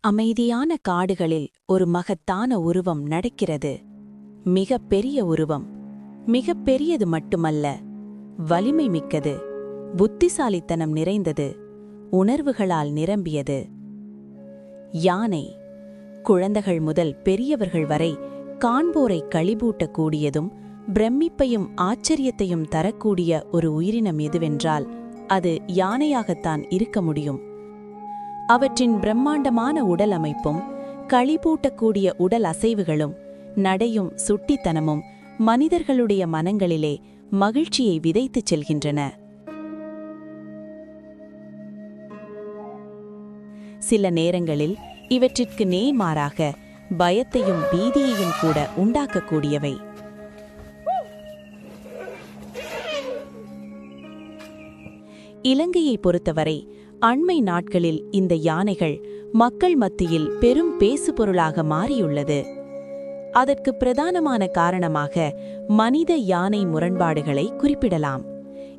அமைதியான காடுகளில் ஒரு மகத்தான உருவம் நடக்கிறது. மிக பெரிய உருவம். மிக பெரியது மட்டுமல்ல வலிமை மிக்கது புத்திசாலித்தனம் நிறைந்தது உணர்வுகளால் நிரம்பியது. யானை. குழந்தைகள் முதல் பெரியவர்கள் வரை காண்போரை களிபூட்டக்கூடியதும் பிரமிப்பையும் ஆச்சரியத்தையும் தரக்கூடிய ஒரு உயிரினம் எதுவென்றால் அது யானையாகத்தான் இருக்க முடியும். அவற்றின் பிரம்மாண்டமான உடல் அமைப்பும் களிபூட்டக்கூடிய உடல் அசைவுகளும் நடையும் சுட்டித்தனமும் மனிதர்களுடைய மனங்களிலே மகிழ்ச்சியை விதைத்துச் செல்கின்றன. சில நேரங்களில் இவற்றிற்கு நேர்மாறாக பயத்தையும் பீதியையும் கூட உண்டாக்கக்கூடியவை. இலங்கையை பொறுத்தவரை அண்மை நாட்களில் இந்த யானைகள் மக்கள் மத்தியில் பெரும் பேசுபொருளாக மாறியுள்ளது. அதற்கு பிரதானமான காரணமாக மனித யானை முரண்பாடுகளை குறிப்பிடலாம்.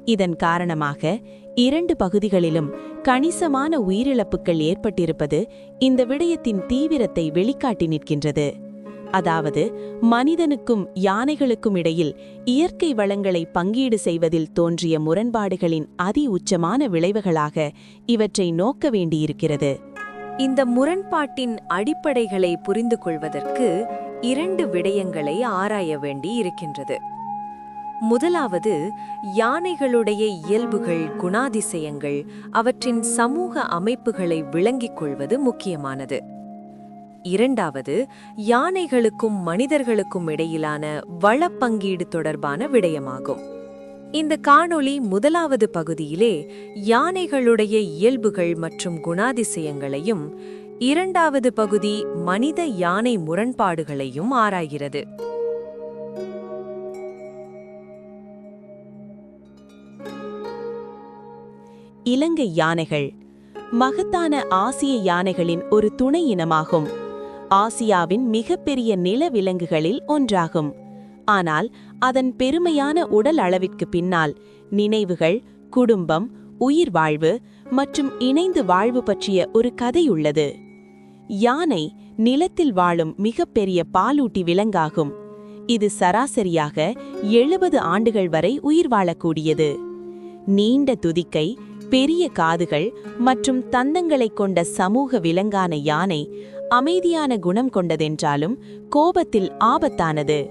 இதன் காரணமாக இரண்டு பகுதிகளிலும் கணிசமான உயிரிழப்புகள் ஏற்பட்டிருப்பது இந்த விடயத்தின் தீவிரத்தை வெளிக்காட்டி நிற்கின்றது. அதாவது மனிதனுக்கும் யானைகளுக்கும் இடையில் இயற்கை வளங்களை பங்கீடு செய்வதில் தோன்றிய முரண்பாடுகளின் அதி உச்சமான விளைவுகளாக இவற்றை நோக்க வேண்டியிருக்கிறது. இந்த முரண்பாட்டின் அடிப்படைகளை புரிந்து கொள்வதற்கு இரண்டு விடயங்களை ஆராய வேண்டி இருக்கின்றது முதலாவது யானைகளுடைய இயல்புகள் குணாதிசயங்கள் அவற்றின் சமூக அமைப்புகளை விளங்கிக் கொள்வது முக்கியமானது. இரண்டாவது யானைகளுக்கும் மனிதர்களுக்கும் இடையிலான வளப்பங்கீடு தொடர்பான விடயமாகும். இந்த காணொளி முதலாவது பகுதியிலே யானைகளுடைய இயல்புகள் மற்றும் குணாதிசயங்களையும் இரண்டாவது பகுதி மனித யானை முரண்பாடுகளையும் ஆராய்கிறது. இலங்கை யானைகள் மகத்தான ஆசிய யானைகளின் ஒரு துணை இனமாகும். ஆசியாவின் மிகப்பெரிய நிலவிலங்குகளில் ஒன்றாகும். ஆனால் அதன் பெருமையான உடல் அளவிற்கு பின்னால் நினைவுகள் குடும்பம் உயிர் வாழ்வு மற்றும் இணைந்து வாழ்வு பற்றிய ஒரு கதை உள்ளது. யானை நிலத்தில் வாழும் மிகப்பெரிய பாலூட்டி விலங்காகும். இது சராசரியாக எழுபது ஆண்டுகள் வரை உயிர் வாழக்கூடியது. நீண்ட துதிக்கை பெரிய காதுகள் மற்றும் தந்தங்களைக் கொண்ட சமூக விலங்கான யானை அமைதியான குணம் கொண்டதென்றாலும் கோபத்தில் ஆபத்தானது.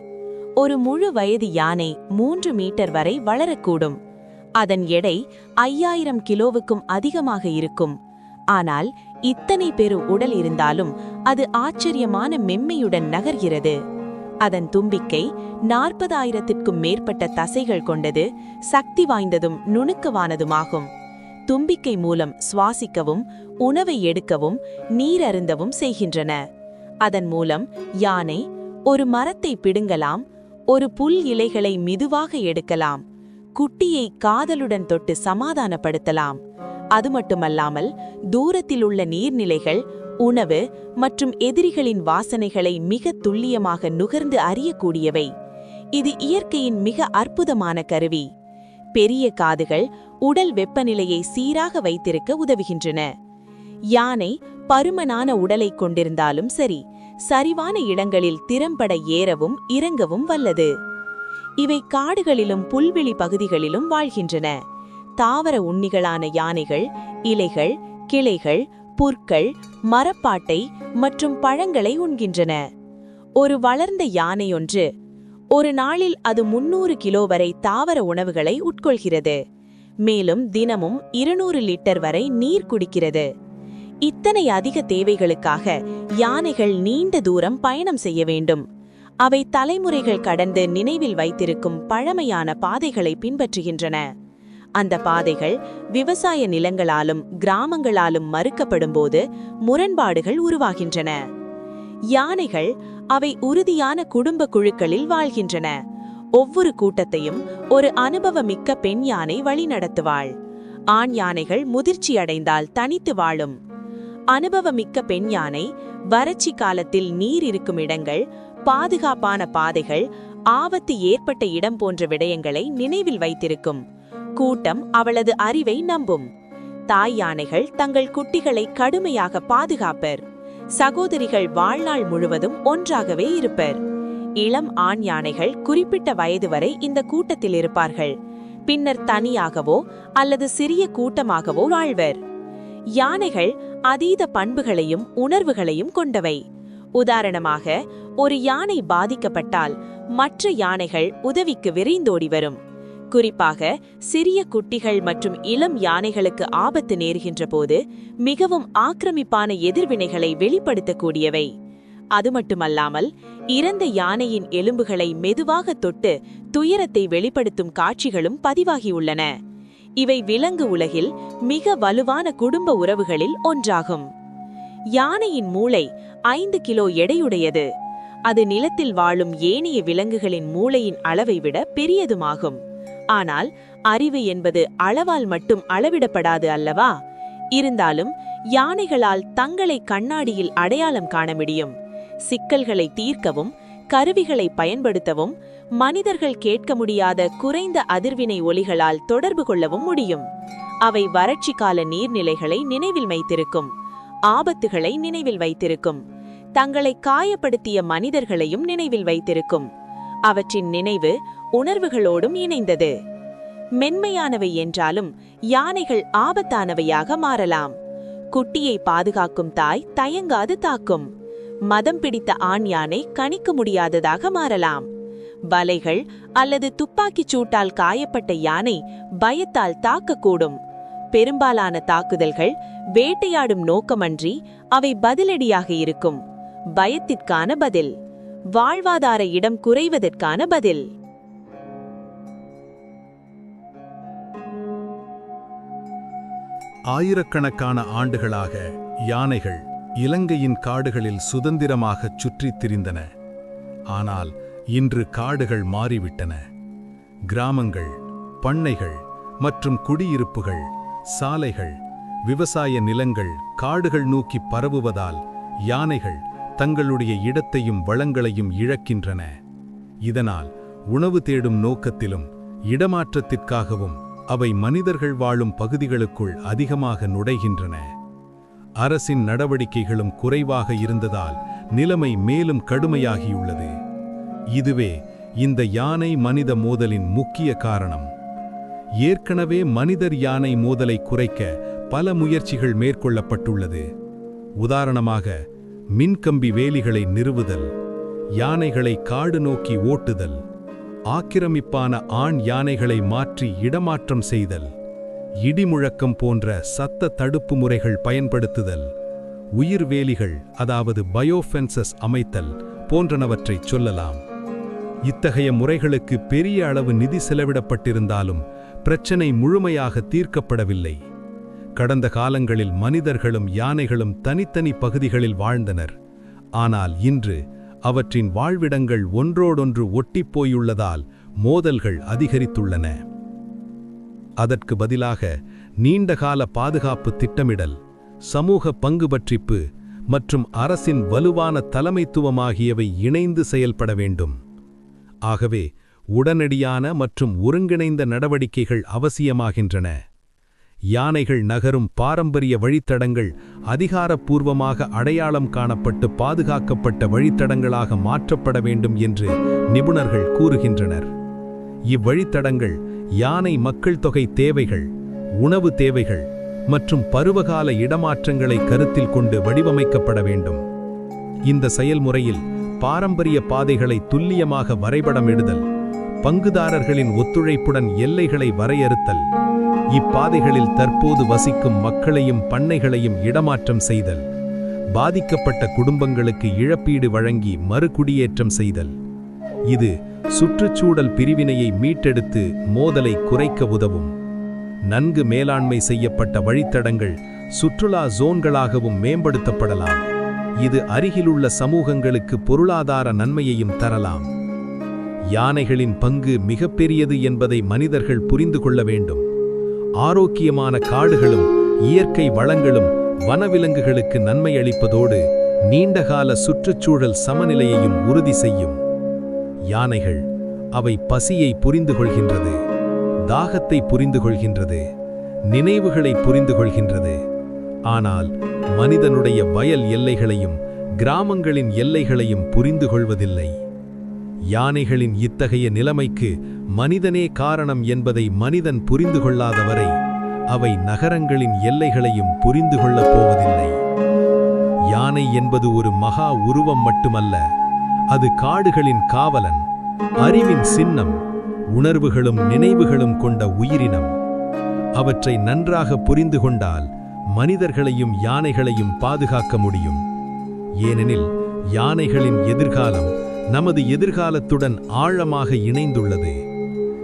ஒரு முழு வயது யானை மூன்று மீட்டர் வரை வளரக்கூடும். அதன் எடை ஐயாயிரம் கிலோவுக்கும் அதிகமாக இருக்கும். ஆனால் இத்தனை பெரு உடல் இருந்தாலும் அது ஆச்சரியமான மெம்மையுடன் நகர்கிறது. அதன் தும்பிக்கை நாற்பதாயிரத்திற்கும் மேற்பட்ட தசைகள் கொண்டது சக்தி வாய்ந்ததும் நுணுக்கவானதுமாகும். தும்பிக்கை மூலம் சுவாசிக்கவும் உணவை எடுக்கவும் நீர் அருந்தவும் செய்கின்றன. அதன் மூலம் யானை ஒரு மரத்தை பிடுங்கலாம் ஒரு புல் இலைகளை மெதுவாக எடுக்கலாம் குட்டியை காதலுடன் தொட்டு சமாதானப்படுத்தலாம். அது மட்டுமல்லாமல் தூரத்தில் உள்ள நீர்நிலைகள் உணவு மற்றும் எதிரிகளின் வாசனைகளை மிக துல்லியமாக நுகர்ந்து அறியக்கூடியவை. இது இயற்கையின் மிக அற்புதமான கருவி. பெரிய காதுகள் உடல் வெப்பநிலையை சீராக வைத்திருக்க உதவுகின்றன. யானை பருமனான உடலை கொண்டிருந்தாலும் சரி சரிவான இடங்களில் திறம்பட ஏறவும் இறங்கவும் வல்லது. இவை காடுகளிலும் புல்வெளி பகுதிகளிலும் வாழ்கின்றன. தாவர உண்ணிகளான யானைகள் இலைகள் கிளைகள் புற்கள் மரப்பாட்டை மற்றும் பழங்களை உண்கின்றன. ஒரு வளர்ந்த யானையொன்று ஒரு நாளில் அது முன்னூறு கிலோ வரை தாவர உணவுகளை உட்கொள்கிறது. மேலும் தினமும் இருநூறு லிட்டர் வரை நீர் குடிக்கிறது. இத்தனை அதிக தேவைகளுக்காக யானைகள் நீண்ட தூரம் பயணம் செய்ய வேண்டும். அவை தலைமுறைகள் கடந்து நினைவில் வைத்திருக்கும் பழமையான பாதைகளை பின்பற்றுகின்றன. அந்த பாதைகள் விவசாய நிலங்களாலும் கிராமங்களாலும் மறுக்கப்படும்போது முரண்பாடுகள் உருவாகின்றன. யானைகள் அவை உறுதியான குடும்ப குழுக்களில் வாழ்கின்றன. ஒவ்வொரு கூட்டத்தையும் ஒரு அனுபவமிக்க பெண் யானை வழிநடத்துவாள். ஆண் யானைகள் முதிர்ச்சி அடைந்தால் தனித்து வாழும். அனுபவமிக்க பெண் யானை வறட்சி காலத்தில் நீர் இருக்கும் இடங்கள் பாதுகாப்பான பாதைகள் ஆபத்து ஏற்பட்ட இடம் போன்ற விடயங்களை நினைவில் வைத்திருக்கும். கூட்டம் அவளது அறிவை நம்பும். தாய் யானைகள் தங்கள் குட்டிகளை கடுமையாக பாதுகாப்பர். சகோதரிகள் வாழ்நாள் முழுவதும் ஒன்றாகவே இருப்பர். இளம் ஆண் யானைகள் குறிப்பிட்ட வயது வரை இந்த கூட்டத்தில் இருப்பார்கள். பின்னர் தனியாகவோ அல்லது சிறிய கூட்டமாகவோ வாழ்வர். யானைகள் அதீத பண்புகளையும் உணர்வுகளையும் கொண்டவை. உதாரணமாக ஒரு யானை பாதிக்கப்பட்டால் மற்ற யானைகள் உதவிக்கு விரைந்தோடி வரும். குறிப்பாக சிறிய குட்டிகள் மற்றும் இளம் யானைகளுக்கு ஆபத்து நேர்கின்ற போது மிகவும் ஆக்கிரமிப்பான எதிர்வினைகளை வெளிப்படுத்தக்கூடியவை. அது மட்டுமல்லாமல் இறந்த யானையின் எலும்புகளை மெதுவாக தொட்டு துயரத்தை வெளிப்படுத்தும் காட்சிகளும் பதிவாகியுள்ளன இவை விலங்கு உலகில் மிக வலுவான குடும்ப உறவுகளில் ஒன்றாகும். யானையின் மூளை ஐந்து கிலோ எடையுடையது. அது நிலத்தில் வாழும் ஏனைய விலங்குகளின் மூளையின் அளவை விட பெரியதுமாகும். ஆனால் அறிவு என்பது அளவால் மட்டும் அளவிடப்படாது அல்லவா? இருந்தாலும் யானைகளால் தங்களை கண்ணாடியில் அடையாளம் காண முடியும். சிக்கல்களை தீர்க்கவும் கருவிகளை பயன்படுத்தவும் மனிதர்கள் கேட்க முடியாத குறைந்த அதிர்வினை ஒலிகளால் தொடர்பு கொள்ளவும் முடியும். அவை வறட்சி கால நீர்நிலைகளை நினைவில் வைத்திருக்கும். ஆபத்துகளை நினைவில் வைத்திருக்கும். தங்களை காயப்படுத்திய மனிதர்களையும் நினைவில் வைத்திருக்கும். அவற்றின் நினைவு உணர்வுகளோடும் இணைந்தது. மென்மையானவை என்றாலும் யானைகள் ஆபத்தானவையாக மாறலாம். குட்டியை பாதுகாக்கும் தாய் தயங்காது தாக்கும். மதம் பிடித்த ஆண் யானை கணிக்க முடியாததாக மாறலாம். வலைகள் அல்லது துப்பாக்கிச் சூட்டால் காயப்பட்ட யானை பயத்தால் தாக்கக்கூடும். பெரும்பாலான தாக்குதல்கள் வேட்டையாடும் நோக்கமன்றி அவை பதிலடியாக இருக்கும். பயத்திற்கான பதில். வாழ்வாதார இடம் குறைவதற்கான பதில். ஆயிரக்கணக்கான ஆண்டுகளாக யானைகள் இலங்கையின் காடுகளில் சுதந்திரமாகச் சுற்றித் திரிந்தன. ஆனால் இன்று காடுகள் மாறிவிட்டன. கிராமங்கள் பண்ணைகள் மற்றும் குடியிருப்புகள் சாலைகள் விவசாய நிலங்கள் காடுகள் நோக்கி பரவுவதால் யானைகள் தங்களுடைய இடத்தையும் வளங்களையும் இழக்கின்றன. இதனால் உணவு தேடும் நோக்கத்திலும் இடமாற்றத்திற்காகவும் அவை மனிதர்கள் வாழும் பகுதிகளுக்குள் அதிகமாக நுழைகின்றன. அரசின் நடவடிக்கைகளும் குறைவாக இருந்ததால் நிலைமை மேலும் கடுமையாகியுள்ளது. இதுவே இந்த யானை மனித மோதலின் முக்கிய காரணம். ஏற்கனவே மனிதர் யானை மோதலை குறைக்க பல முயற்சிகள் மேற்கொள்ளப்பட்டுள்ளது. உதாரணமாக மின்கம்பி வேலிகளை நிறுவுதல் யானைகளை காடு நோக்கி ஓட்டுதல் ஆக்கிரமிப்பான ஆண் யானைகளை மாற்றி இடமாற்றம் செய்தல் இடிமுழக்கம் போன்ற சத்த தடுப்பு முறைகள் பயன்படுத்துதல் உயிர்வேலிகள் அதாவது பயோஃபென்சஸ் அமைத்தல் போன்றனவற்றைச் சொல்லலாம். இத்தகைய முறைகளுக்கு பெரிய அளவு நிதி செலவிடப்பட்டிருந்தாலும் பிரச்சனை முழுமையாக தீர்க்கப்படவில்லை. கடந்த காலங்களில் மனிதர்களும் யானைகளும் தனித்தனி பகுதிகளில் வாழ்ந்தனர். ஆனால் இன்று அவற்றின் வாழ்விடங்கள் ஒன்றோடொன்று ஒட்டிப்போயுள்ளதால் மோதல்கள் அதிகரித்துள்ளன. அதற்கு பதிலாக நீண்டகால பாதுகாப்பு திட்டமிடல் சமூக பங்குபற்றிப்பு மற்றும் அரசின் வலுவான தலைமைத்துவம் ஆகியவை இணைந்து செயல்பட வேண்டும். ஆகவே உடனடியான மற்றும் ஒருங்கிணைந்த நடவடிக்கைகள் அவசியமாகின்றன. யானைகள் நகரும் பாரம்பரிய வழித்தடங்கள் அதிகாரப்பூர்வமாக அடையாளம் காணப்பட்டு பாதுகாக்கப்பட்ட வழித்தடங்களாக மாற்றப்பட வேண்டும் என்று நிபுணர்கள் கூறுகின்றனர். இவ்வழித்தடங்கள் யானை மக்கள் தொகை தேவைகள் உணவு தேவைகள் மற்றும் பருவகால இடமாற்றங்களை கருத்தில் கொண்டு வடிவமைக்கப்பட வேண்டும். இந்த செயல்முறையில் பாரம்பரிய பாதைகளை துல்லியமாக வரைபடமிடுதல் பங்குதாரர்களின் ஒத்துழைப்புடன் எல்லைகளை வரையறுத்தல் இப்பாதைகளில் தற்போது வசிக்கும் மக்களையும் பண்ணைகளையும் இடமாற்றம் செய்தல் பாதிக்கப்பட்ட குடும்பங்களுக்கு இழப்பீடு வழங்கி மறுகுடியேற்றம் செய்தல். இது சுற்றுச்சூழல் பிரிவினையை மீட்டெடுத்து மோதலை குறைக்க உதவும். நன்கு மேலாண்மை செய்யப்பட்ட வழித்தடங்கள் சுற்றுலா ஜோன்களாகவும் மேம்படுத்தப்படலாம். இது அருகிலுள்ள சமூகங்களுக்கு பொருளாதார நன்மையையும் தரலாம். யானைகளின் பங்கு மிகப்பெரியது என்பதை மனிதர்கள் புரிந்து கொள்ள வேண்டும். ஆரோக்கியமான காடுகளும் இயற்கை வளங்களும் வனவிலங்குகளுக்கு நன்மை அளிப்பதோடு நீண்டகால சுற்றுச்சூழல் சமநிலையையும் உறுதி செய்யும். யானைகள் அவை பசியை புரிந்து கொள்கின்றது தாகத்தை புரிந்து கொள்கின்றது நினைவுகளை புரிந்து கொள்கின்றது. ஆனால் மனிதனுடைய வயல் எல்லைகளையும் கிராமங்களின் எல்லைகளையும் புரிந்து கொள்வதில்லை. யானைகளின் இத்தகைய நிலைமைக்கு மனிதனே காரணம் என்பதை மனிதன் புரிந்து கொள்ளாதவரை அவை நகரங்களின் எல்லைகளையும் புரிந்து கொள்ளப் போவதில்லை. யானை என்பது ஒரு மகா உருவம் மட்டுமல்ல அது காடுகளின் காவலன் அறிவின் சின்னம் உணர்வுகளும் நினைவுகளும் கொண்ட உயிரினம். அவற்றை நன்றாக புரிந்து கொண்டால் மனிதர்களையும் யானைகளையும் பாதுகாக்க முடியும். ஏனெனில் யானைகளின் எதிர்காலம் நமது எதிர்காலத்துடன் ஆழமாக இணைந்துள்ளது.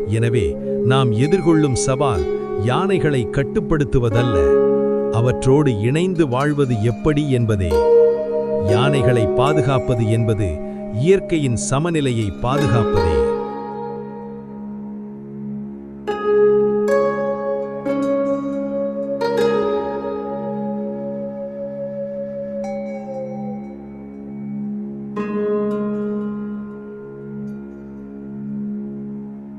எனவே நாம் எதிர்கொள்ளும் சவால் யானைகளை கட்டுப்படுத்துவதல்ல. அவற்றோடு இணைந்து வாழ்வது எப்படி என்பதே. யானைகளை பாதுகாப்பது என்பது இயற்கையின் சமநிலையை பாதுகாப்பதே.